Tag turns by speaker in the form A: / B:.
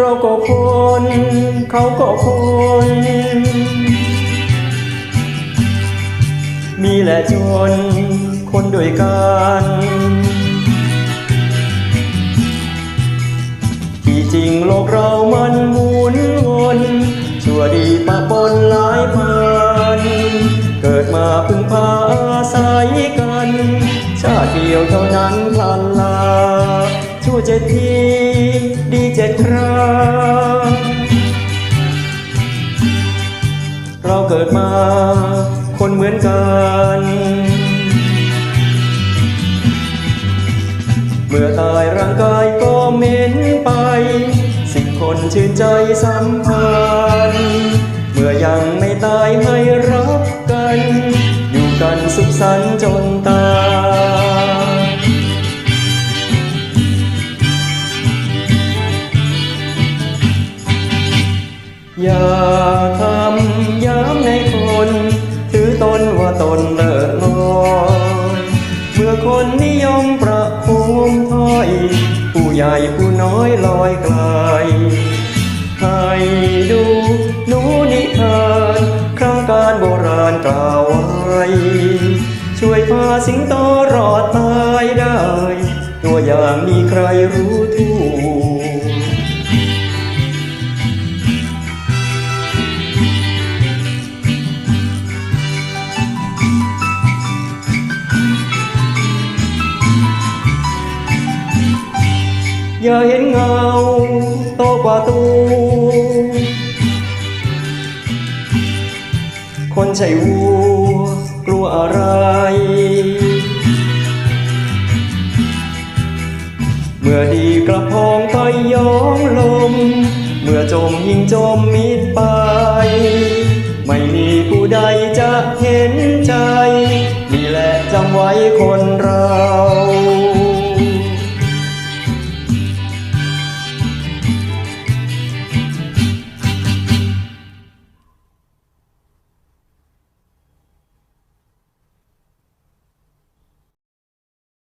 A: เราก็คน เขาก็คน มีและจน คนด้วยกันที่จริงโลกเรามันหมุนวนชั่วดีปะปนหลายพัน เกิดมาพึ่งพาอาศัยกัน ชาติเดียวเท่านั้นพลันลาชั่วเจ็ดที ครเราเกิดมาคนเหมือนกัน เมื่อตายร่างกายก็เหม็นไป สิ่งคนชื่นใจสัมพันธ์เมื่อยังไม่ตายให้รักกัน อยู่กันสุขสันต์จน อย่าทำย้ำในคน ถือตนว่าตนเลิศลอยเมื่อคนนิยมประโคมถ้อย ผู้ใหญ่ผู้น้อยลอยไกลให้ดูหนูนิทานครั้งการโบราณกล่าวไว้ ช่วยพาสิงโตรอดตายได้ ตัวอย่างมีใครรู้ทั่ว อย่าเห็นเงาโตกว่าตูคนใช่วัวกลัวอะไร เมื่อดีกระพองก็ย้องลม เมื่อจมยิ่งจมมิดไป ไม่มีผู้ใดจะเห็นใจ นี่แหละจำไว้คนเรา